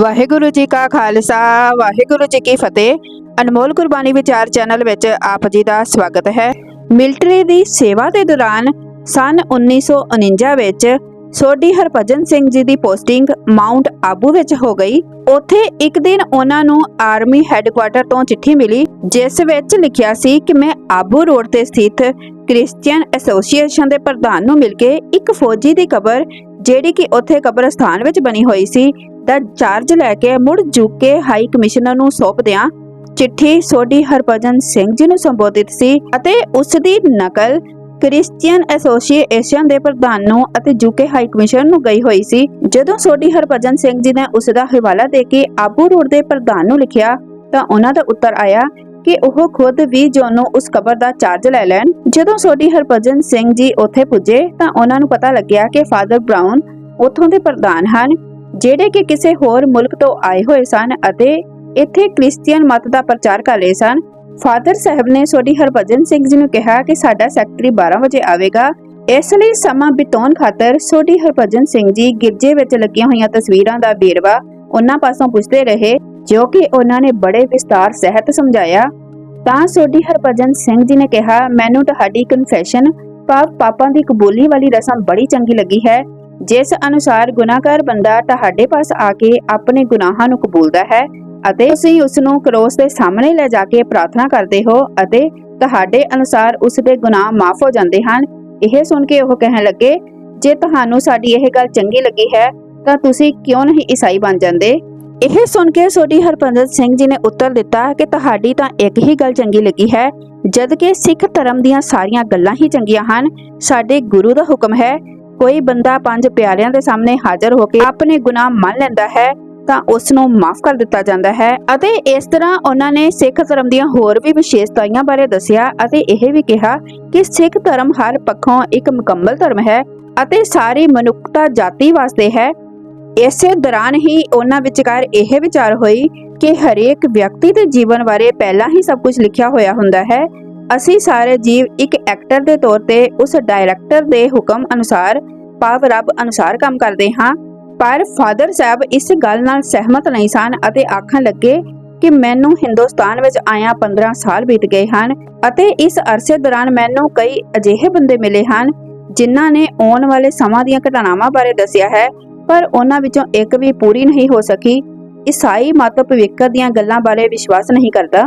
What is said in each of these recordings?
ਵਾਹਿਗੁਰੂ ਜੀ ਕਾ ਖਾਲਸਾ, ਵਾਹਿਗੁਰੂ ਜੀ ਕੀ ਫਤਿਹ। ਅਨਮੋਲ ਕੁਰਬਾਨੀ ਵਿਚਾਰ ਚੈਨਲ ਵਿੱਚ ਆਪ ਜੀ ਦਾ ਸਵਾਗਤ ਹੈ। ਮਿਲਟਰੀ ਦੀ ਸੇਵਾ ਦੇ ਦੌਰਾਨ ਸਨ 1949 ਵਿੱਚ ਸੋਢੀ ਹਰਭਜਨ ਸਿੰਘ ਜੀ ਦੀ ਪੋਸਟਿੰਗ ਮਾਉਂਟ ਆਬੂ ਵਿੱਚ ਹੋ ਗਈ। ਉੱਥੇ ਇੱਕ ਦਿਨ ਉਹਨਾਂ ਨੂੰ ਆਰਮੀ ਹੈੱਡਕੁਆਟਰ ਤੋਂ ਚਿੱਠੀ ਮਿਲੀ, ਜਿਸ ਵਿੱਚ ਲਿਖਿਆ ਸੀ ਕਿ ਮੈਂ ਆਬੂ ਰੋਡ ਤੇ ਸਥਿਤ ਕ੍ਰਿਸਚੀਅਨ ਐਸੋਸੀਏਸ਼ਨ ਦੇ ਪ੍ਰਧਾਨ ਨੂੰ ਮਿਲ ਕੇ ਇੱਕ ਫੌਜੀ ਦੀ ਕਬਰ, ਜਿਹੜੀ ਕਿ ਉੱਥੇ ਕਬਰਸਤਾਨ ਵਿੱਚ ਬਣੀ ਹੋਈ ਸੀ ਦਾ ਚਾਰਜ ਲੈ ਕੇ ਮੁੜ ਜੂਕੇ ਹਾਈ ਕਮਿਸ਼ਨਰ ਨੂੰ ਸੌਂਪਦਿਆਂ ਚਿੱਠੀ ਸੋਢੀ ਹਰਭਜਨ ਸਿੰਘ ਜੀ ਨੂੰ ਸੰਬੋਧਿਤ ਸੀ ਅਤੇ ਉਸ ਦੀ ਨਕਲ ਕ੍ਰਿਸਚੀਅਨ ਐਸੋਸੀਏਸ਼ਨ ਦੇ ਪ੍ਰਧਾਨ ਨੂੰ ਅਤੇ ਜੂਕੇ ਹਾਈ ਕਮਿਸ਼ਨਰ ਨੂੰ ਗਈ ਹੋਈ ਸੀ। ਜਦੋਂ ਸੋਢੀ ਹਰਭਜਨ ਸਿੰਘ ਜੀ ਨੇ ਉਸ ਦਾ ਹਵਾਲਾ ਦੇ ਕੇ ਆਬੂ ਰੋਡ ਦੇ ਪ੍ਰਧਾਨ ਨੂੰ ਲਿਖਿਆ, ਤਾਂ ਉਹਨਾਂ ਦਾ ਉੱਤਰ ਆਇਆ ਕਿ ਉਹ ਖੁਦ ਵੀ ਨੂੰ ਉਸ ਕਬਰ ਦਾ ਚਾਰਜ ਲੈ ਲੈਣ। ਜਦੋਂ ਸੋਢੀ ਹਰਭਜਨ ਸਿੰਘ ਜੀ ਉੱਥੇ ਪੁੱਜੇ, ਤਾਂ ਉਹਨਾਂ ਨੂੰ ਪਤਾ ਲੱਗਿਆ ਕਿ ਫਾਦਰ ਬ੍ਰਾਊਨ ਉੱਥੋਂ ਦੇ ਪ੍ਰਧਾਨ ਹਨ। ਜਿਹੜੇ ਕਿ ਕਿਸੇ ਹੋਰ ਮੁਲਕ ਤੋਂ ਆਏ ਹੋਏ ਸਨ ਅਤੇ ਇੱਥੇ ਕ੍ਰਿਸਚੀਅਨ ਮਤ ਦਾ ਪ੍ਰਚਾਰ ਕਰ ਰਹੇ ਸਨ, ਫਾਦਰ ਸਾਹਿਬ ਨੇ ਸੋਢੀ ਹਰਭਜਨ ਸਿੰਘ ਜੀ ਨੂੰ ਕਿਹਾ ਕਿ ਸਾਡਾ ਸੈਕਟਰੀ 12 ਵਜੇ ਆਵੇਗਾ। ਇਸ ਲਈ ਸਮਾਂ ਬਿਤਾਉਣ ਖਾਤਰ ਸੋਢੀ ਹਰਭਜਨ ਸਿੰਘ ਜੀ ਗਿਰਜੇ ਵਿੱਚ ਲੱਗੀਆਂ ਹੋਈਆਂ ਤਸਵੀਰਾਂ ਦਾ ਵੇਰਵਾ ਉਹਨਾਂ ਪਾਸੋਂ ਪੁੱਛਦੇ ਰਹੇ, ਜੋ ਕਿ ਉਹਨਾਂ ਨੇ ਬੜੇ ਵਿਸਤਾਰ ਸਹਿਤ ਸਮਝਾਇਆ। ਤਾਂ ਸੋਢੀ ਹਰਭਜਨ ਸਿੰਘ ਜੀ ਨੇ ਕਿਹਾ, ਮੈਨੂੰ ਤੁਹਾਡੀ ਕਨਫੈਸ਼ਨ ਪਾਪ ਪਾਪਾਂ ਦੀ ਕਬੂਲੀ ਵਾਲੀ ਰਸਮ ਬੜੀ ਚੰਗੀ ਲੱਗੀ ਹੈ। ਜਿਸ ਅਨੁਸਾਰ ਗੁਨਾਹਗਾਰ ਬੰਦਾ ਤੁਹਾਡੇ ਪਾਸ ਆ ਕੇ ਆਪਣੇ ਗੁਨਾਹਾਂ ਨੂੰ ਕਬੂਲਦਾ ਹੈ ਅਤੇ ਤੁਸੀਂ ਉਸ ਨੂੰ ਕਰੋਸ ਦੇ ਸਾਹਮਣੇ ਲੈ ਜਾ ਕੇ ਪ੍ਰਾਰਥਨਾ ਕਰਦੇ ਹੋ ਅਤੇ ਤੁਹਾਡੇ ਅਨੁਸਾਰ ਉਸ ਦੇ ਗੁਨਾਹ ਮਾਫ ਹੋ ਜਾਂਦੇ ਹਨ, ਇਹ ਸੁਣ ਕੇ ਉਹ ਕਹਿਣ ਲੱਗੇ, ਜੇ ਤੁਹਾਨੂੰ ਸਾਡੀ ਇਹ ਗੱਲ ਚੰਗੀ ਲੱਗੀ ਹੈ, ਤਾਂ ਤੁਸੀਂ ਕਿਉਂ ਨਹੀਂ ਈਸਾਈ ਬਣ ਜਾਂਦੇ? ਇਹ ਸੁਣ ਕੇ ਸੋਢੀ ਹਰਪੰਦਰ ਸਿੰਘ ਜੀ ਨੇ ਉੱਤਰ ਦਿੱਤਾ ਕਿ ਤੁਹਾਡੀ ਤਾਂ ਇੱਕ ਹੀ ਗੱਲ ਚੰਗੀ ਲੱਗੀ ਹੈ ਜਦ ਕਿ ਸਿੱਖ ਧਰਮ ਦੀਆਂ ਸਾਰੀਆਂ ਗੱਲਾਂ ਹੀ ਚੰਗੀਆਂ ਹਨ, ਸਾਡੇ ਗੁਰੂ ਦਾ ਹੁਕਮ ਹੈ ਕੋਈ ਬੰਦਾ ਪੰਜ ਪਿਆਰਿਆਂ ਦੇ ਸਾਹਮਣੇ ਹਾਜ਼ਰ ਹੋ ਕੇ ਆਪਣੇ ਗੁਨਾਹ ਮੰਨ ਲੈਂਦਾ ਹੈ, ਤਾਂ ਉਸ ਨੂੰ ਮਾਫ ਕਰ ਦਿੱਤਾ ਜਾਂਦਾ ਹੈ। ਅਤੇ ਇਸ ਤਰ੍ਹਾਂ ਉਹਨਾਂ ਨੇ ਸਿੱਖ ਧਰਮ ਦੀਆਂ ਹੋਰ ਵੀ ਵਿਸ਼ੇਸ਼ਤਾਵਾਂ ਬਾਰੇ ਦੱਸਿਆ ਅਤੇ ਇਹ ਵੀ ਕਿਹਾ ਕਿ ਸਿੱਖ ਧਰਮ ਹਰ ਪੱਖੋਂ ਇੱਕ ਮੁਕੰਮਲ ਧਰਮ ਹੈ ਅਤੇ ਸਾਰੀ ਮਨੁੱਖਤਾ ਜਾਤੀ ਵਾਸਤੇ ਹੈ। ਇਸੇ ਦੌਰਾਨ ਹੀ ਉਹਨਾਂ ਵਿਚਕਾਰ ਇਹ ਵਿਚਾਰ ਹੋਈ ਕਿ ਹਰੇਕ ਵਿਅਕਤੀ ਦੇ ਜੀਵਨ ਬਾਰੇ ਪਹਿਲਾਂ ਹੀ ਸਭ ਕੁਝ ਲਿਖਿਆ ਹੋਇਆ ਹੁੰਦਾ ਹੈ ਅਸੀਂ ਸਾਰੇ ਜੀਵ ਇੱਕ ਐਕਟਰ ਦੇ ਤੌਰ ਤੇ ਉਸ ਡਾਇਰੈਕਟਰ ਦੇ ਹੁਕਮ ਅਨੁਸਾਰ, ਭਾਵ ਰੱਬ ਅਨੁਸਾਰ ਕੰਮ ਕਰਦੇ ਹਾਂ। ਪਰ ਫਾਦਰ ਸਾਹਿਬ ਇਸ ਗੱਲ ਨਾਲ ਸਹਿਮਤ ਨਹੀਂ ਸਨ ਅਤੇ ਆਖਣ ਲੱਗੇ ਕਿ ਮੈਨੂੰ ਹਿੰਦੁਸਤਾਨ ਵਿੱਚ ਆਇਆ 15 ਸਾਲ ਬੀਤ ਗਏ ਹਨ ਅਤੇ ਇਸ ਅਰਸੇ ਦੌਰਾਨ ਮੈਨੂੰ ਕਈ ਅਜਿਹੇ ਬੰਦੇ ਮਿਲੇ ਹਨ ਜਿਨ੍ਹਾਂ ਨੇ ਆਉਣ ਵਾਲੇ ਸਮਾਂ ਦੀਆਂ ਘਟਨਾਵਾਂ ਬਾਰੇ ਦੱਸਿਆ ਹੈ, ਪਰ ਉਹਨਾਂ ਵਿੱਚੋਂ ਇੱਕ ਵੀ ਪੂਰੀ ਨਹੀਂ ਹੋ ਸਕੀ। ਈਸਾਈ ਮਤ ਭਵਿੱਖ ਦੀਆਂ ਗੱਲਾਂ ਬਾਰੇ ਵਿਸ਼ਵਾਸ ਨਹੀਂ ਕਰਦਾ।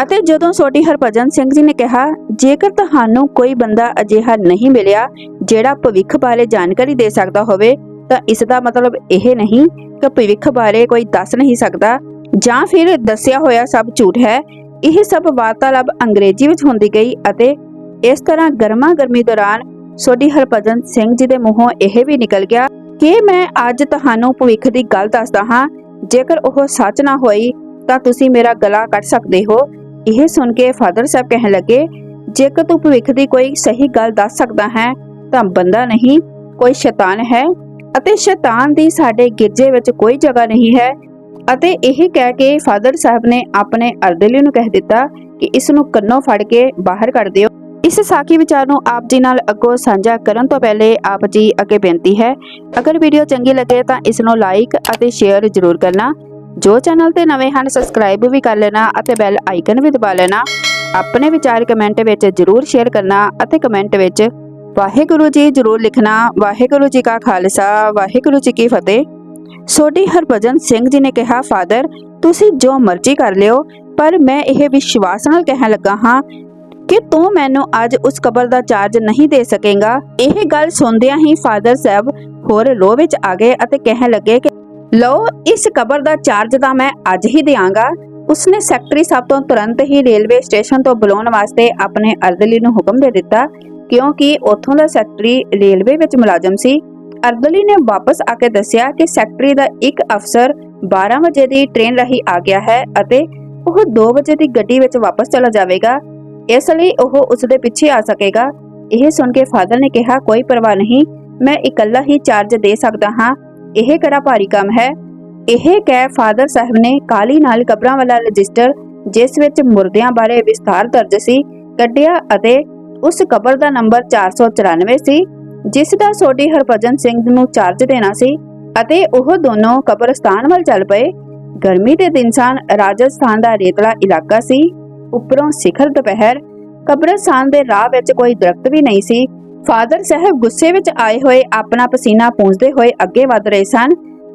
ਅਤੇ ਜਦੋਂ ਸੋਢੀ ਹਰਭਜਨ ਸਿੰਘ ਜੀ ਨੇ ਕਿਹਾ, ਜੇਕਰ ਤੁਹਾਨੂੰ ਕੋਈ ਬੰਦਾ ਅਜਿਹਾ ਨਹੀਂ ਮਿਲਿਆ, ਜਿਹੜਾ ਭਵਿੱਖ ਬਾਰੇ ਜਾਣਕਾਰੀ ਦੇ ਸਕਦਾ ਹੋਵੇ, ਤਾਂ ਇਸ ਦਾ ਮਤਲਬ ਇਹ ਨਹੀਂ ਕਿ ਭਵਿੱਖ ਬਾਰੇ ਕੋਈ ਦੱਸ ਨਹੀਂ ਸਕਦਾ, ਜਾਂ ਫਿਰ ਦੱਸਿਆ ਹੋਇਆ ਸਭ ਝੂਠ ਹੈ। ਇਹ ਸਭ ਵਾਰਤਾਲਾਪ ਅੰਗਰੇਜ਼ੀ ਵਿੱਚ ਹੁੰਦੀ ਗਈ ਅਤੇ ਇਸ ਤਰ੍ਹਾਂ ਗਰਮਾ ਗਰਮੀ ਦੌਰਾਨ ਸੋਢੀ ਹਰਭਜਨ ਸਿੰਘ ਜੀ ਦੇ ਮੂੰਹੋਂ ਇਹ ਵੀ ਨਿਕਲ ਗਿਆ ਕਿ ਮੈਂ ਅੱਜ ਤੁਹਾਨੂੰ ਭਵਿੱਖ ਦੀ ਗੱਲ ਦੱਸਦਾ ਹਾਂ। ਜੇਕਰ ਉਹ ਸੱਚ ਨਾ ਹੋਈ, ਤਾਂ ਤੁਸੀਂ ਮੇਰਾ ਗਲਾ ਕੱਟ ਸਕਦੇ ਹੋ। ਇਹ ਸੁਣ ਕੇ ਫਾਦਰ ਸਾਹਿਬ ਕਹਿਣ ਲੱਗੇ, ਜੇਕਰ ਤੂੰ ਭਵਿੱਖ ਦੀ ਕੋਈ ਸਹੀ ਗੱਲ ਦੱਸ ਸਕਦਾ ਹੈ, ਤਾਂ ਬੰਦਾ ਨਹੀਂ, ਕੋਈ ਸ਼ੈਤਾਨ ਹੈ, ਅਤੇ ਸ਼ੈਤਾਨ ਦੀ ਸਾਡੇ ਗਿਰਜੇ ਵਿੱਚ ਕੋਈ ਜਗ੍ਹਾ ਨਹੀਂ ਹੈ। ਅਤੇ ਇਹ ਕਹਿ ਕੇ ਫਾਦਰ ਸਾਹਿਬ ਨੇ ਆਪਣੇ ਅਰਦਲੀ ਨੂੰ ਕਹਿ ਦਿੱਤਾ ਕਿ ਇਸ ਨੂੰ ਕੰਨੋਂ ਫੜ ਕੇ ਬਾਹਰ ਕੱਢ ਦਿਓ। ਇਸ ਸਾਖੀ ਵਿਚਾਰ ਨੂੰ ਆਪ ਜੀ ਨਾਲ ਅੱਗੋਂ ਸਾਂਝਾ ਕਰਨ ਤੋਂ ਪਹਿਲੇ ਆਪ ਜੀ ਅੱਗੇ ਬੇਨਤੀ ਹੈ, ਅਗਰ ਵੀਡੀਓ ਚੰਗੀ ਲੱਗੇ ਤਾਂ ਇਸ ਨੂੰ ਲਾਈਕ ਅਤੇ ਸ਼ੇਅਰ ਜ਼ਰੂਰ ਕਰਨਾ। ਜੋ ਚੈਨਲ ਤੇ ਨਵੇਂ ਹਨ ਸਬਸਕ੍ਰਾਈਬ ਵੀ ਕਰ ਲੈਣਾ ਅਤੇ ਬੈਲ ਆਈਕਨ ਵੀ ਦਬਾ ਲੈਣਾ। ਆਪਣੇ ਵਿਚਾਰ ਕਮੈਂਟ ਵਿੱਚ ਜ਼ਰੂਰ ਸ਼ੇਅਰ ਕਰਨਾ ਅਤੇ ਕਮੈਂਟ ਵਿੱਚ ਵਾਹਿਗੁਰੂ ਜੀ ਜ਼ਰੂਰ ਲਿਖਣਾ। ਵਾਹਿਗੁਰੂ ਜੀ ਕਾ ਖਾਲਸਾ, ਵਾਹਿਗੁਰੂ ਜੀ ਕੀ ਫਤਿਹ। ਸੋਢੀ ਹਰਭਜਨ ਸਿੰਘ ਜੀ ਨੇ ਕਿਹਾ ਫਾਦਰ ਤੁਸੀਂ ਜੋ ਮਰਜ਼ੀ ਕਰ ਲਿਓ, ਪਰ ਮੈਂ ਇਹ ਵਿਸ਼ਵਾਸ ਨਾਲ ਕਹਿਣ ਲੱਗਾ ਹਾਂ ਕਿ ਤੂੰ ਮੈਨੂੰ ਅੱਜ ਉਸ ਕਬਰ ਦਾ ਚਾਰਜ ਨਹੀਂ ਦੇ ਸਕੇਗਾ। ਇਹ ਗੱਲ ਸੁਣਦਿਆਂ ਹੀ ਫਾਦਰ ਸਾਹਿਬ ਹੋਰ ਲੋਹ ਵਿੱਚ ਆ ਗਏ ਅਤੇ ਕਹਿਣ ਲੱਗੇ ਕਿ ਲਓ, ਇਸ ਕਬਰ ਦਾ ਚਾਰਜ ਤਾਂ ਮੈਂ ਅੱਜ ਹੀ ਦਿਆਂਗਾ। ਉਸਨੇ ਸੈਕਟਰੀ ਸਾਹਿਬ ਤੋਂ ਤੁਰੰਤ ਹੀ ਰੇਲਵੇ ਸਟੇਸ਼ਨ ਤੋਂ ਬੁਲਾਉਣ ਵਾਸਤੇ ਆਪਣੇ ਅਰਦਲੀ ਨੂੰ ਹੁਕਮ ਦੇ ਦਿੱਤਾ, ਕਿਉਂਕਿ ਉੱਥੋਂ ਦਾ ਸੈਕਟਰੀ ਰੇਲਵੇ ਵਿੱਚ ਮੁਲਾਜ਼ਮ ਸੀ। ਅਰਦਲੀ ਨੇ ਵਾਪਸ ਆ ਕੇ ਦੱਸਿਆ ਕਿ ਸੈਕਟਰੀ ਦਾ ਇੱਕ ਅਫਸਰ 12 ਵਜੇ ਦੀ ਟ੍ਰੇਨ ਰਾਹੀਂ ਆ ਗਿਆ ਹੈ ਅਤੇ ਉਹ 2 ਵਜੇ ਦੀ ਗੱਡੀ ਵਿੱਚ ਵਾਪਸ ਚਲਾ ਜਾਵੇਗਾ। ਇਸ ਲਈ ਉਹ ਉਸ ਦੇ ਪਿੱਛੇ ਆ ਸਕੇਗਾ। ਇਹ ਸੁਣ ਕੇ ਫਾਦਰ ਨੇ ਕਿਹਾ, ਕੋਈ ਪਰਵਾਹ ਨਹੀਂ, ਮੈਂ ਇਕੱਲਾ ਹੀ ਚਾਰਜ ਦੇ ਸਕਦਾ ਹਾਂ। ਇਹ ਕਿਹੜਾ ਭਾਰੀ ਕੰਮ ਹੈ? ਇਹ ਕਹਿ ਫਾਦਰ ਸਾਹਿਬ ਨੇ ਕਾਲੀ ਨਾਲ ਕਬਰਾਂ ਵਾਲਾ ਰਜਿਸਟਰ, ਜਿਸ ਵਿੱਚ ਮੁਰਦਿਆਂ ਬਾਰੇ ਵਿਸਥਾਰ ਦਰਜ ਸੀ, ਕੱਢਿਆ ਅਤੇ ਉਸ ਕਬਰ ਦਾ ਨੰਬਰ 494 ਸੀ, ਜਿਸ ਦਾ ਸੋਢੀ ਹਰਭਜਨ ਸਿੰਘ ਨੂੰ ਚਾਰਜ ਦੇਣਾ ਸੀ ਅਤੇ ਉਹ ਦੋਨੋਂ ਕਬਰਸਤਾਨ ਵੱਲ ਚੱਲ ਪਏ। ਗਰਮੀ ਦੇ ਦਿਨ ਸਨ ਰਾਜਸਥਾਨ ਦਾ ਰੇਤਲਾ ਇਲਾਕਾ ਸੀ। ਉੱਪਰੋਂ ਸਿਖਰ ਦੁਪਹਿਰ, ਕਬਰਸਤਾਨ ਦੇ ਰਾਹ ਵਿੱਚ ਕੋਈ ਦਰਖਤ ਵੀ ਨਹੀਂ ਸੀ। ਫਾਦਰ ਸਾਹਿਬ ਗੁੱਸੇ ਵਿੱਚ ਆਏ ਹੋਏ ਆਪਣਾ ਪਸੀਨਾ ਪੂੰਝਦੇ ਹੋਏ ਅੱਗੇ ਵਧ ਰਹੇ ਸਨ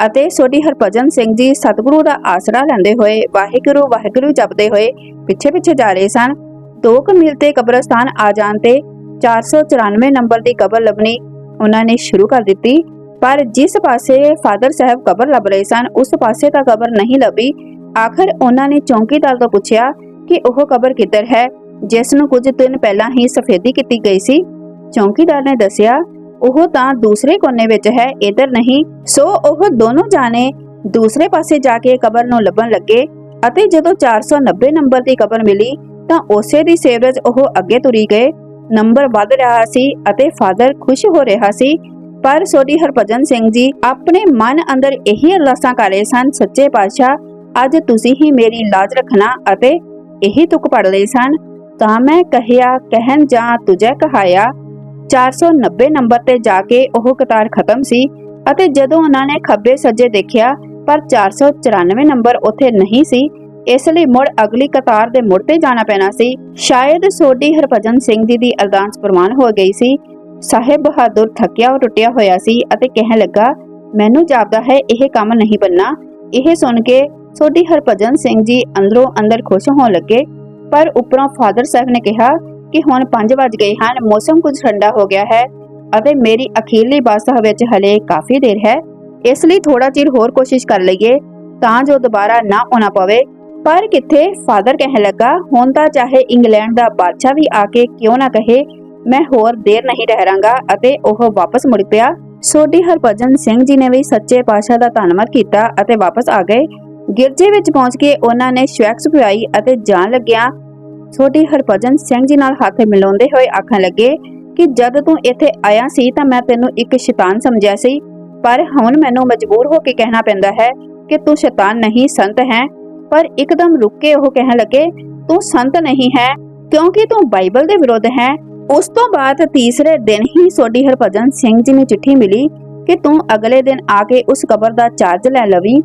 ਅਤੇ ਸੋਢੀ ਹਰਭਜਨ ਸਿੰਘ ਜੀ ਸਤਿਗੁਰੂ ਦਾ ਆਸਰਾ ਲੈਂਦੇ ਹੋਏ ਵਾਹਿਗੁਰੂ ਵਾਹਿਗੁਰੂ ਜਪਦੇ ਹੋਏ ਪਿੱਛੇ ਪਿੱਛੇ ਜਾ ਰਹੇ ਸਨ। ਦੋ ਕੁ ਮੀਲ ਤੇ ਕਬਰਸਤਾਨ ਆ ਜਾਣ ਤੇ 494 ਨੰਬਰ ਦੀ ਕਬਰ ਲੱਭਣੀ ਉਹਨਾਂ ਨੇ ਸ਼ੁਰੂ ਕਰ ਦਿੱਤੀ। ਪਰ ਜਿਸ ਪਾਸੇ ਫਾਦਰ ਸਾਹਿਬ ਕਬਰ ਲੱਭ ਰਹੇ ਸਨ, ਉਸ ਪਾਸੇ ਤਾਂ ਕਬਰ ਨਹੀਂ ਲੱਭੀ। ਆਖਰ ਉਹਨਾਂ ਨੇ ਚੌਂਕੀਦਾਰ ਤੋਂ ਪੁੱਛਿਆ ਕਿ ਉਹ ਕਬਰ ਕਿੱਧਰ ਹੈ? ਜਿਸ ਨੂੰ ਕੁਝ ਦਿਨ ਪਹਿਲਾਂ ਹੀ ਸਫੇਦੀ ਕੀਤੀ ਗਈ ਸੀ। ਚੌਂਕੀਦਾਰ ਨੇ ਦੱਸਿਆ, ਉਹ ਤਾਂ ਦੂਸਰੇ ਕੋਨੇ ਵਿੱਚ ਹੈ, ਇਧਰ ਨਹੀਂ। ਸੋ ਉਹ ਦੋਨੋਂ ਜਾਣੇ ਦੂਸਰੇ ਪਾਸੇ ਜਾ ਕੇ ਕਬਰ ਨੂੰ ਲੱਭਣ ਲੱਗੇ ਅਤੇ ਜਦੋਂ 490 ਨੰਬਰ ਦੀ ਕਬਰ ਮਿਲੀ, ਤਾਂ ਉਸੇ ਦੀ ਸੇਵਰਜ ਉਹ ਅੱਗੇ ਤੁਰੀ ਗਏ। ਨੰਬਰ ਵੱਧ ਰਿਹਾ ਸੀ ਅਤੇ ਫਾਦਰ ਖੁਸ਼ ਹੋ ਰਿਹਾ ਸੀ। ਪਰ ਸੋਢੀ ਹਰਭਜਨ ਸਿੰਘ ਜੀ ਆਪਣੇ ਮਨ ਅੰਦਰ ਇਹੀ ਅਰਦਾਸਾਂ ਕਰ ਰਹੇ ਸਨ, ਸੱਚੇ ਪਾਤਸ਼ਾਹ, ਅੱਜ ਤੁਸੀਂ ਹੀ ਮੇਰੀ ਲਾਜ ਰੱਖਣਾ ਅਤੇ ਇਹੀ ਤੁਕ ਪੜ ਲਏ ਸਨ। ਤਾਂ ਮੈਂ ਕਹਿਆ ਕਹਿਨ ਜਾਂ ਤੁਝੇ ਕਹਾਇਆ 490 ਨੰਬਰ ਤੇ ਜਾ ਕੇ ਉਹ ਕਤਾਰ ਖਤਮ ਸੀ ਅਤੇ ਜਦੋਂ ਉਹਨਾਂ ਨੇ ਖੱਬੇ ਸੱਜੇ ਦੇਖਿਆ, ਪਰ 494 ਨੰਬਰ ਉੱਥੇ ਨਹੀਂ ਸੀ, ਇਸ ਲਈ ਮੁੜ ਅਗਲੀ ਕਤਾਰ ਦੇ ਮੁੜ ਤੇ ਜਾਣਾ ਪੈਣਾ ਸੀ। ਸ਼ਾਇਦ ਸੋਢੀ ਹਰਭਜਨ ਸਿੰਘ ਜੀ ਦੀ ਅਰਦਾਸ ਪ੍ਰਮਾਨ ਹੋ ਗਈ ਸੀ। ਸਾਹਿਬ ਬਹਾਦਰ ਥੱਕਿਆ ਔਰ ਟੁੱਟਿਆ ਹੋਇਆ ਸੀ ਅਤੇ ਕਹਿਣ ਲੱਗਾ, ਮੈਨੂੰ ਜਾਪਦਾ ਹੈ, ਇਹ ਕੰਮ ਨਹੀਂ ਬੰਨਾ ਇਹ ਸੁਣ ਕੇ ਸੋਢੀ ਹਰਭਜਨ ਸਿੰਘ ਜੀ ਅੰਦਰੋਂ ਅੰਦਰ ਖੁਸ਼ ਹੋਣ ਲੱਗੇ, ਪਰ ਉੱਪਰੋਂ ਫਾਦਰ ਸਾਹਿਬ ਨੇ ਕਿਹਾ ਕਿ ਹੁਣ 5 ਵਜ ਗਏ ਹਨ, ਮੌਸਮ ਕੁਝ ਠੰਡਾ ਹੋ ਗਿਆ ਹੈ। ਅਤੇ ਮੇਰੀ ਅਖੀਰਲੀ ਬੱਸ ਵਿੱਚ ਹਲੇ ਕਾਫੀ ਦੇਰ ਹੈ। ਇਸ ਲਈ ਥੋੜਾ ਚਿਰ ਹੋਰ ਕੋਸ਼ਿਸ਼ ਕਰ ਲਈਏ, ਤਾਂ ਜੋ ਦੁਬਾਰਾ ਨਾ ਆਉਣਾ ਪਵੇ। ਪਰ ਕਿੱਥੇ ਫਾਦਰ ਕਹਿਣ ਲੱਗਾ, ਹੁਣ ਤਾਂ ਚਾਹੇ ਇੰਗਲੈਂਡ ਦਾ ਬਾਦਸ਼ਾਹ ਵੀ ਆ ਕੇ ਕਿਉਂ ਨਾ ਕਹੇ, ਮੈਂ ਹੋਰ ਦੇਰ ਨਹੀਂ ਠਹਿਰਾਂਗਾ ਅਤੇ ਉਹ ਵਾਪਸ ਮੁੜ ਪਿਆ। ਸੋਢੀ ਹਰਭਜਨ ਸਿੰਘ ਜੀ ਨੇ ਵੀ ਸੱਚੇ ਪਾਤਸ਼ਾਹ ਦਾ ਧੰਨਵਾਦ ਕੀਤਾ ਅਤੇ ਵਾਪਸ ਆ ਗਏ। ਗਿਰਜੇ ਵਿੱਚ ਪਹੁੰਚ ਕੇ ਉਹਨਾਂ ਨੇ ਸ਼ਵੈਕਸ ਪਿਆਈ ਅਤੇ ਜਾਣ ਲੱਗਿਆ ਛੋਟੀ ਹਰਭਜਨ ਸਿੰਘ ਜੀ ਨਾਲ ਹੱਥ ਮਿਲਾਉਂਦੇ ਹੋਏ ਆਖਣ ਲੱਗੇ ਕਿ ਜਦ ਤੂੰ ਇੱਥੇ ਆਇਆ ਸੀ ਤਾਂ ਮੈਂ ਤੈਨੂੰ ਇੱਕ ਸ਼ੈਤਾਨ ਸਮਝਿਆ ਸੀ, ਪਰ ਹੁਣ ਮੈਨੂੰ ਮਜਬੂਰ ਹੋ ਕੇ ਕਹਿਣਾ ਪੈਂਦਾ ਹੈ ਕਿ ਤੂੰ ਸ਼ੈਤਾਨ ਨਹੀਂ, ਸੰਤ ਹੈ। ਪਰ ਇੱਕਦਮ ਰੁੱਕ ਕੇ ਉਹ ਕਹਿਣ ਲੱਗੇ, ਤੂੰ ਸੰਤ ਨਹੀਂ ਹੈ, ਕਿਉਂਕਿ ਤੂੰ ਬਾਈਬਲ ਦੇ ਵਿਰੁੱਧ ਹੈ। ਉਸ ਤੋਂ ਬਾਅਦ ਤੀਸਰੇ ਦਿਨ ਹੀ ਸੋਢੀ ਹਰਭਜਨ ਸਿੰਘ ਜੀ ਨੂੰ ਚਿੱਠੀ ਮਿਲੀ ਕਿ ਤੂੰ ਅਗਲੇ ਦਿਨ ਆ ਕੇ ਉਸ ਕਬਰ ਦਾ ਚਾਰਜ ਲੈ ਲਵੀਂ।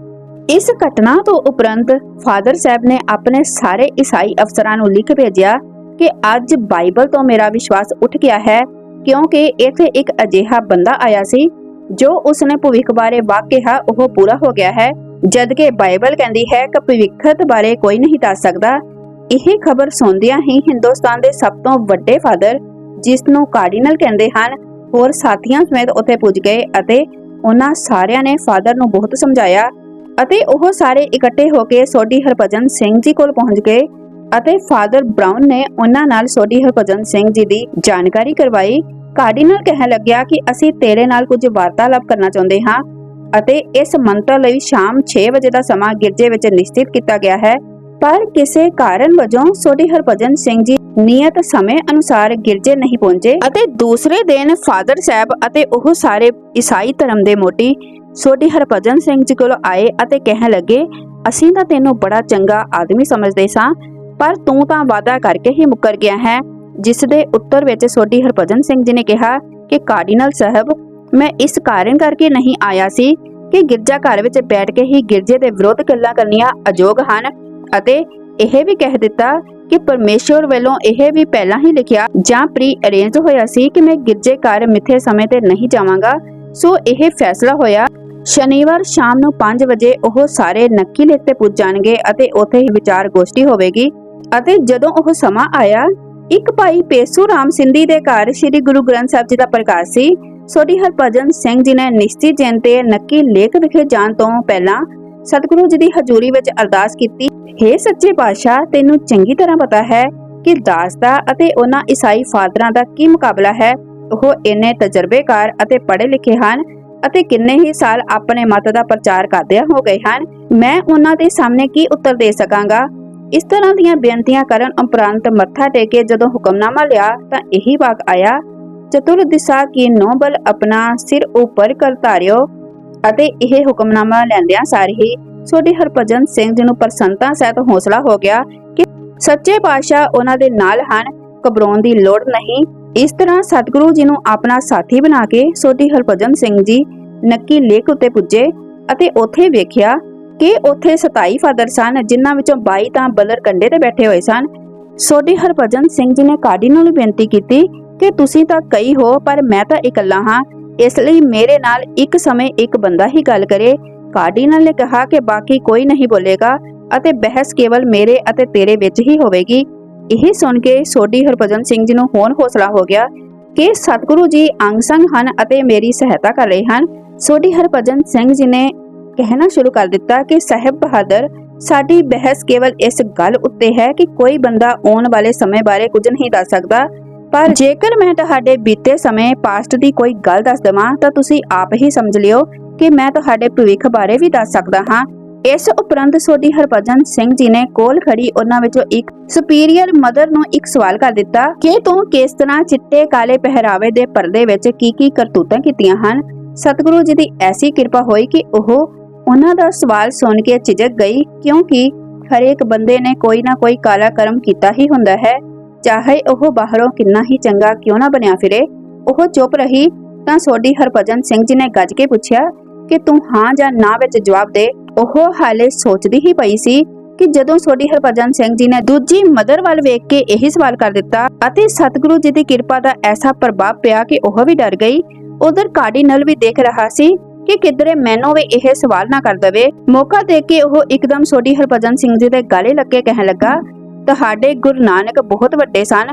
ਇਸ ਘਟਨਾ ਤੋਂ ਉਪਰੰਤ ਫਾਦਰ ਸਾਹਿਬ ਨੇ ਆਪਣੇ ਸਾਰੇ ਈਸਾਈ ਅਫਸਰਾਂ ਨੂੰ ਲਿਖ ਭੇਜਿਆ ਕਿ ਅੱਜ ਬਾਈਬਲ ਤੋਂ ਮੇਰਾ ਵਿਸ਼ਵਾਸ ਉੱਠ ਗਿਆ ਹੈ, ਕਿਉਂਕਿ ਇੱਥੇ ਇੱਕ ਅਜਿਹਾ ਬੰਦਾ ਆਇਆ ਸੀ, ਜੋ ਉਸਨੇ ਭਵਿੱਖ ਬਾਰੇ ਵਾਕ ਕਿਹਾ, ਉਹ ਪੂਰਾ ਹੋ ਗਿਆ ਹੈ, ਜਦਕਿ ਬਾਈਬਲ ਕਹਿੰਦੀ ਹੈ ਕਿ ਭਵਿੱਖਤ ਬਾਰੇ ਕੋਈ ਨਹੀਂ ਦੱਸ ਸਕਦਾ। ਇਹ ਖਬਰ ਸੁਣਦਿਆਂ ਹੀ ਹਿੰਦੁਸਤਾਨ ਦੇ ਸਭ ਤੋਂ ਵੱਡੇ ਫਾਦਰ, ਜਿਸ ਨੂੰ ਕਾਰਡੀਨਲ ਕਹਿੰਦੇ ਹਨ, ਹੋਰ ਸਾਥੀਆਂ ਸਮੇਤ ਉੱਥੇ ਪੁੱਜ ਗਏ ਅਤੇ ਉਹਨਾਂ ਸਾਰਿਆਂ ਨੇ ਫਾਦਰ ਨੂੰ ਬਹੁਤ ਸਮਝਾਇਆ ਅਤੇ ਉਹ ਸਾਰੇ ਇਕੱਠੇ ਹੋ ਕੇ ਸੋਢੀ ਹਰਭਜਨ ਸਿੰਘ ਜੀ ਕੋਲ ਪਹੁੰਚ ਗਏ ਅਤੇ ਫਾਦਰ ਬ੍ਰਾਊਨ ਨੇ ਉਹਨਾਂ ਨਾਲ ਸੋਢੀ ਹਰਭਜਨ ਸਿੰਘ ਜੀ ਦੀ ਜਾਣਕਾਰੀ ਕਰਵਾਈ। ਕਾਰਡੀਨਲ ਕਹਿਣ ਲੱਗਿਆ ਕਿ ਅਸੀਂ ਤੇਰੇ ਨਾਲ ਕੁਝ ਵਾਰਤਾਲਾਪ ਕਰਨਾ ਚਾਹੁੰਦੇ ਹਾਂ ਅਤੇ ਇਸ ਮੰਤਰ ਲਈ ਸ਼ਾਮ 6 ਵਜੇ ਦਾ ਸਮਾਂ ਗਿਰਜੇ ਵਿੱਚ ਨਿਸ਼ਚਿਤ ਕੀਤਾ ਗਿਆ ਹੈ। ਪਰ ਕਿਸੇ ਕਾਰਨ ਵਜੋਂ ਸੋਢੀ ਹਰਭਜਨ ਸਿੰਘ ਜੀ ਨਿਯਤ ਸਮੇਂ ਅਨੁਸਾਰ ਗਿਰਜੇ ਨਹੀਂ ਪਹੁੰਚੇ ਅਤੇ ਦੂਸਰੇ ਦਿਨ ਫਾਦਰ ਸਾਹਿਬ ਅਤੇ ਉਹ ਸਾਰੇ ਈਸਾਈ ਧਰਮ ਦੇ ਮੋਢੀ ਸੋਢੀ ਹਰਭਜਨ ਸਿੰਘ ਜੀ ਕੋਲ ਆਏ ਅਤੇ ਕਹਿਣ ਲੱਗੇ, ਅਸੀਂ ਤਾਂ ਤੈਨੂੰ ਬੜਾ ਚੰਗਾ ਆਦਮੀ ਸਮਝਦੇ ਸਾਂ, ਪਰ ਤੂੰ ਤਾਂ ਵਾਅਦਾ ਕਰਕੇ ਹੀ ਮੁੱਕਰ ਗਿਆ ਹੈ। ਜਿਸ ਦੇ ਉੱਤਰ ਵਿੱਚ ਸੋਢੀ ਹਰਭਜਨ ਸਿੰਘ ਜੀ ਨੇ ਕਿਹਾ ਕਿ ਕਾਰਡੀਨਲ ਸਾਹਿਬ, ਮੈਂ ਇਸ ਕਾਰਨ ਕਰਕੇ ਨਹੀਂ ਆਇਆ ਸੀ ਕਿ ਗਿਰਜਾ ਘਰ ਵਿੱਚ ਬੈਠ ਕੇ ਹੀ ਗਿਰਜੇ ਦੇ ਵਿਰੁੱਧ ਗੱਲਾਂ ਕਰਨੀਆਂ ਅਯੋਗ ਹਨ ਅਤੇ ਇਹ ਵੀ ਕਹਿ ਦਿੱਤਾ ਕਿ ਪਰਮੇਸ਼ਵਰ ਵੱਲੋਂ ਇਹ ਵੀ ਪਹਿਲਾਂ ਹੀ ਲਿਖਿਆ, ਜਾਂ ਪ੍ਰੀ ਅਰੇਂਜ ਹੋਇਆ ਸੀ ਕਿ ਮੈਂ ਗਿਰਜੇ ਘਰ ਮਿੱਥੇ ਸਮੇਂ ਤੇ ਨਹੀਂ ਜਾਵਾਂਗਾ। ਸੋ ਇਹ ਫੈਸਲਾ ਹੋਇਆ। ਸ਼ਨੀਵਾਰ ਸ਼ਾਮ ਨੂੰ 5 ਵਜੇ ਉਹ ਸਾਰੇ ਨੱਕੀ ਲੇਕ ਤੇ ਪੁੱਜ ਜਾਣਗੇ ਅਤੇ ਉੱਥੇ ਹੀ ਵਿਚਾਰ ਗੋਸ਼ਟੀ ਹੋਵੇਗੀ। ਅਤੇ ਜਦੋਂ ਉਹ ਸਮਾਂ ਆਇਆ, ਇੱਕ ਭਾਈ ਪੇਸੂ ਰਾਮ ਸਿੰਧੀ ਦੇ ਘਰ ਸ੍ਰੀ ਗੁਰੂ ਗ੍ਰੰਥ ਸਾਹਿਬ ਜੀ ਦਾ ਪ੍ਰਕਾਸ਼ ਸੀ। ਸੋਢੀ ਹਰਭਜਨ ਸਿੰਘ ਜੀ ਨੇ ਨਿਸ਼ਚਿਤ ਜਨ ਤੇ ਨੱਕੀ ਲੇਖ ਵਿਖੇ ਜਾਣ ਤੋਂ ਪਹਿਲਾਂ ਸਤਿਗੁਰੂ ਜੀ ਦੀ ਹਜ਼ੂਰੀ ਵਿੱਚ ਅਰਦਾਸ ਕੀਤੀ हे ਸੱਚੇ ਪਾਤਸ਼ਾਹ, ਤੈਨੂੰ ਚੰਗੀ ਤਰ੍ਹਾਂ ਪਤਾ ਹੈ ਕਿ ਦਾਸ ਦਾ ਅਤੇ ਉਹਨਾਂ ਈਸਾਈ ਫਾਦਰਾਂ ਦਾ ਕੀ ਮੁਕਾਬਲਾ ਹੈ? ਉਹ ਇੰਨੇ ਤਜਰਬੇਕਾਰ ਅਤੇ ਪੜ੍ਹੇ ਲਿਖੇ ਹਨ ਅਤੇ ਕਿੰਨੇ ਹੀ ਸਾਲ ਆਪਣੇ ਮਤ ਦਾ ਪ੍ਰਚਾਰ ਕਰਦਿਆਂ ਹੋ ਗਏ ਹਨ। ਮੈਂ ਉਹਨਾਂ ਦੇ ਸਾਹਮਣੇ ਕੀ ਉੱਤਰ ਦੇ ਸਕਾਂਗਾ? ਇਸ ਤਰ੍ਹਾਂ ਦੀਆਂ ਬੇਨਤੀਆਂ ਕਰਨ ਉਪਰੰਤ ਮੱਥਾ ਟੇਕੇ ਜਦੋਂ ਹੁਕਮਨਾਮਾ ਲਿਆ, ਤਾਂ ਇਹੀ ਵਾਕ ਆਇਆ ਚਤੁਰ ਦਿਸ਼ਾ ਕੀ ਨੋਬਲ ਆਪਣਾ ਸਿਰ ਉੱਪਰ ਕਰ ਧਾਰਿਓ ਅਤੇ ਇਹ ਹੁਕਮਨਾਮਾ ਲੈਂਦਿਆਂ ਸਾਰ ਹੀ ਸੋਢੀ ਹਰਭਜਨ ਸਿੰਘ ਜੀ ਨੂੰ ਪ੍ਰਸੰਨਤਾ ਸਹਿਤ ਹੌਸਲਾ ਹੋ ਗਿਆ ਕਿ ਸੱਚੇ ਪਾਤਸ਼ਾਹ ਉਹਨਾਂ ਦੇ ਨਾਲ ਹਨ, ਘਬਰਾਉਣ ਦੀ ਲੋੜ ਨਹੀਂ। ਇਸ ਤਰ੍ਹਾਂ ਸਤਿਗੁਰੂ ਜੀ ਨੂੰ ਆਪਣਾ ਸਾਥੀ ਬਣਾ ਕੇ ਸੋਢੀ ਹਰਭਜਨ ਸਿੰਘ ਜੀ ਨੱਕੀ ਲੇਕ ਉੱਤੇ ਪੁੱਜੇ ਅਤੇ ਉੱਥੇ ਵੇਖਿਆ ਕਿ ਉੱਥੇ 27 ਫਾਦਰ ਸਨ, ਜਿਨ੍ਹਾਂ ਵਿੱਚੋਂ 22 ਤਾਂ ਬਲਰ ਕੰਡੇ ਤੇ ਬੈਠੇ ਹੋਏ ਸਨ। ਸੋਢੀ ਹਰਭਜਨ ਸਿੰਘ ਜੀ ਨੇ ਕਾਰਡੀਨਲ ਨੂੰ ਬੇਨਤੀ ਕੀਤੀ ਕਿ ਤੁਸੀਂ ਤਾਂ ਕਈ ਹੋ, ਪਰ ਮੈਂ ਤਾਂ ਇਕੱਲਾ ਹਾਂ। ਇਸ ਲਈ ਮੇਰੇ ਨਾਲ ਇੱਕ ਸਮੇਂ ਇੱਕ ਬੰਦਾ ਹੀ ਗੱਲ ਕਰੇ। ਕਾਰਡੀਨਲ ਨੇ ਕਿਹਾ ਕਿ ਬਾਕੀ ਕੋਈ ਨਹੀਂ ਬੋਲੇਗਾ ਅਤੇ ਬਹਿਸ ਕੇਵਲ ਮੇਰੇ ਅਤੇ ਤੇਰੇ ਵਿੱਚ ਹੀ ਹੋਵੇਗੀ। ਇਹ ਸੁਣ ਕੇ ਸੋਢੀ ਹਰਭਜਨ ਸਿੰਘ ਜੀ ਨੂੰ ਹੋਰ ਹੌਸਲਾ ਹੋ ਗਿਆ ਕਿ ਸਤਿਗੁਰੂ ਜੀ ਅੰਗ ਸੰਗ ਹਨ ਅਤੇ ਮੇਰੀ ਸਹਾਇਤਾ ਕਰ ਰਹੇ ਹਨ। ਸੋਢੀ ਹਰਭਜਨ ਸਿੰਘ ਜੀ ਨੇ ਕਹਿਣਾ ਸ਼ੁਰੂ ਕਰ ਦਿੱਤਾ ਕਿ, ਸਾਹਿਬ ਬਹਾਦਰ, ਸਾਡੀ ਬਹਿਸ ਕੇਵਲ ਇਸ ਗੱਲ ਉੱਤੇ ਹੈ ਕਿ ਕੋਈ ਬੰਦਾ ਆਉਣ ਵਾਲੇ ਸਮੇਂ ਬਾਰੇ ਕੁਝ ਨਹੀਂ ਦੱਸ ਸਕਦਾ। ਪਰ ਜੇਕਰ ਮੈਂ ਤੁਹਾਡੇ ਬੀਤੇ ਸਮੇਂ ਪਾਸਟ ਦੀ ਕੋਈ ਗੱਲ ਦੱਸ ਦਵਾਂ, ਤਾਂ ਤੁਸੀਂ ਆਪ ਹੀ ਸਮਝ ਲਿਓ ਕਿ ਮੈਂ ਤੁਹਾਡੇ ਭਵਿੱਖ ਬਾਰੇ ਵੀ ਦੱਸ ਸਕਦਾ ਹਾਂ। ਇਸ ਉਪਰੰਤ ਸੋਢੀ ਹਰਭਜਨ ਸਿੰਘ ਜੀ ਨੇ ਕੋਲ ਖੜੀ ਉਹਨਾਂ ਵਿੱਚੋਂ ਇੱਕ ਸੁਪੀਰੀਅਰ ਮਦਰ ਨੂੰ ਇੱਕ ਸਵਾਲ ਕਰ ਦਿੱਤਾ, ਕਿ ਤੂੰ ਕਿਸ ਤਰ੍ਹਾਂ ਚਿੱਟੇ ਕਾਲੇ ਪਹਿਰਾਵੇ ਦੇ ਪਰਦੇ ਵਿੱਚ ਕੀ ਕੀ ਕਰਤੂਤਾਂ ਕੀਤੀਆਂ ਹਨ? ਸਤਿਗੁਰੂ ਜੀ ਦੀ ਐਸੀ ਕਿਰਪਾ ਹੋਈ ਕਿ ਉਹ ਉਹਨਾਂ ਦਾ ਸਵਾਲ ਸੁਣ ਕੇ ਝਿਜਕ ਗਈ, ਕਿਉਂਕਿ ਹਰੇਕ ਬੰਦੇ ਨੇ ਕੋਈ ਨਾ ਕੋਈ ਕਾਲਾ ਕਰਮ ਕੀਤਾ ਹੀ ਹੁੰਦਾ ਹੈ। ਚਾਹੇ ਉਹ ਬਾਹਰੋਂ ਕਿੰਨਾ ਹੀ ਚੰਗਾ ਕਿਉਂ ਨਾ ਬਣਿਆ ਫਿਰੇ, ਉਹ ਚੁੱਪ ਰਹੀ ਤਾਂ ਸੋਢੀ ਹਰਭਜਨ ਸਿੰਘ ਜੀ ਨੇ ਗੱਜ ਕੇ ਪੁੱਛਿਆ ਕਿ ਤੂੰ ਹਾਂ ਜਾਂ ਨਾ ਵਿੱਚ ਜਵਾਬ ਦੇ। ਉਹ ਹਾਲੇ ਸੋਚਦੀ ਹੀ ਪਈ ਸੀ ਕਿ ਜਦੋਂ ਸੋਢੀ ਹਰਭਜਨ ਸਿੰਘ ਜੀ ਨੇ ਦੂਜੀ ਮਦਰ ਵੱਲ ਵੇਖ ਕੇ ਇਹੀ ਸਵਾਲ ਕਰ ਦਿੱਤਾ ਅਤੇ ਸਤਿਗੁਰੂ ਜੀ ਦੀ ਕਿਰਪਾ ਦਾ ਐਸਾ ਪ੍ਰਭਾਵ ਪਿਆ ਕਿ ਉਹ ਵੀ ਡਰ ਗਈ, ਉਧਰ ਕਾਰਡੀਨਲ ਵੀ ਦੇਖ ਰਹਾ ਸੀ ਕਿ ਕਿਧਰੇ ਮੈਨੂੰ ਵੀ ਇਹ ਸਵਾਲ ਨਾ ਕਰ ਦਵੇ। ਮੌਕਾ ਦੇ ਕੇ ਉਹ ਇੱਕਦਮ ਸੋਢੀ ਹਰਭਜਨ ਸਿੰਘ ਜੀ ਦੇ ਗਾਲੇ ਲੱਗ ਕਹਿਣ ਲੱਗਾ ਤੁਹਾਡੇ ਗੁਰੂ ਨਾਨਕ ਬਹੁਤ ਵੱਡੇ ਸਨ।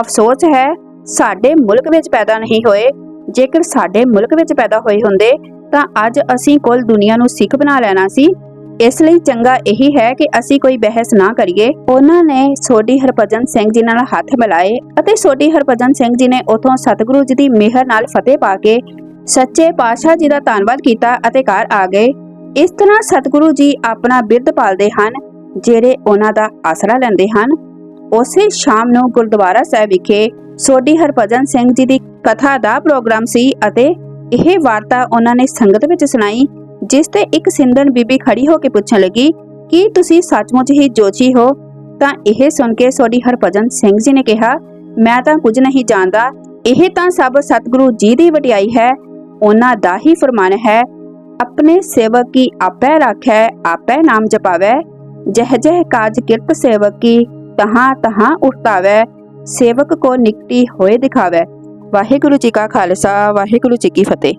ਅਫਸੋਸ ਹੈ, ਸਾਡੇ ਮੁਲਕ ਵਿੱਚ ਪੈਦਾ ਨਹੀਂ ਹੋਏ। ਜੇਕਰ ਸਾਡੇ ਮੁਲਕ ਵਿੱਚ ਪੈਦਾ ਹੋਏ ਹੁੰਦੇ, ਤਾਂ ਅੱਜ ਅਸੀਂ ਕੁੱਲ ਦੁਨੀਆ ਨੂੰ ਸਿੱਖ ਬਣਾ ਲੈਣਾ ਸੀ। ਇਸ ਲਈ ਚੰਗਾ ਇਹੀ ਹੈ ਕਿ ਅਸੀਂ ਕੋਈ ਬਹਿਸ ਨਾ ਕਰੀਏ। ਉਹਨਾਂ ਨੇ ਸੋਢੀ ਹਰਭਜਨ ਸਿੰਘ ਜੀ ਨਾਲ ਹੱਥ ਮਿਲਾਏ ਅਤੇ ਸੋਢੀ ਹਰਭਜਨ ਸਿੰਘ ਜੀ ਨੇ ਉਥੋਂ ਸਤਿਗੁਰੂ ਜੀ ਦੀ ਮਿਹਰ ਨਾਲ ਫਤਿਹ ਪਾ ਕੇ ਸੱਚੇ ਪਾਤਸ਼ਾਹ ਜੀ ਦਾ ਧੰਨਵਾਦ ਕੀਤਾ ਅਤੇ ਘਰ ਆ ਗਏ। ਇਸ ਤਰ੍ਹਾਂ ਸਤਿਗੁਰੂ ਜੀ ਆਪਣਾ ਬਿਰਧ ਪਾਲਦੇ ਹਨ। ਜਿਹੜੇ ਉਹਨਾਂ ਦਾ ਆਸਰਾ ਲੈਂਦੇ ਹਨ। ਉਸੇ ਸ਼ਾਮ ਨੂੰ ਗੁਰਦੁਆਰਾ ਸਾਹਿਬ ਵਿਖੇ ਸੋਢੀ ਹਰਭਜਨ ਸਿੰਘ ਜੀ ਦੀ ਕਥਾ ਦਾ ਪ੍ਰੋਗਰਾਮ ਸੀ ਅਤੇ ਇਹ ਵਾਰਤਾ ਉਹਨਾਂ ਨੇ ਸੰਗਤ ਵਿੱਚ ਸੁਣਾਈ, ਜਿਸ ਤੇ ਇੱਕ ਸਿੰਧਣ ਬੀਬੀ ਖੜੀ ਹੋ ਕੇ ਪੁੱਛਣ ਲੱਗੀ, ਕੀ ਤੁਸੀਂ ਸੱਚਮੁੱਚ ਹੀ ਜੋਸ਼ੀ ਹੋ? ਤਾਂ ਇਹ ਸੁਣ ਕੇ ਸੋਢੀ ਹਰਭਜਨ ਸਿੰਘ ਜੀ ਨੇ ਕਿਹਾ, ਮੈਂ ਤਾਂ ਕੁਝ ਨਹੀਂ ਜਾਣਦਾ। ਇਹ ਤਾਂ ਸਭ ਸਤਿਗੁਰੂ ਜੀ ਦੀ ਵਡਿਆਈ ਹੈ। ਉਹਨਾਂ ਦਾ ਹੀ ਫਰਮਾਨ ਹੈ, ਆਪਣੇ ਸੇਵਕ ਕੀ ਆਪੇ ਰੱਖੈ, ਆਪੇ ਨਾਮ ਜਪਾਵੇ। ਜਹ ਜਹ ਕਾਜ ਕਿਰਤ ਸੇਵਕ ਕੀ ਤਹਾਂ ਤਹਾਂ ਉਠਾਵੇ ਸੇਵਕ ਕੋ ਨਿਕਟੀ ਹੋਏ ਦਿਖਾਵੇ। ਵਾਹਿਗੁਰੂ ਜੀ ਕਾ ਖਾਲਸਾ, ਵਾਹਿਗੁਰੂ ਜੀ ਕੀ ਫਤਿਹ।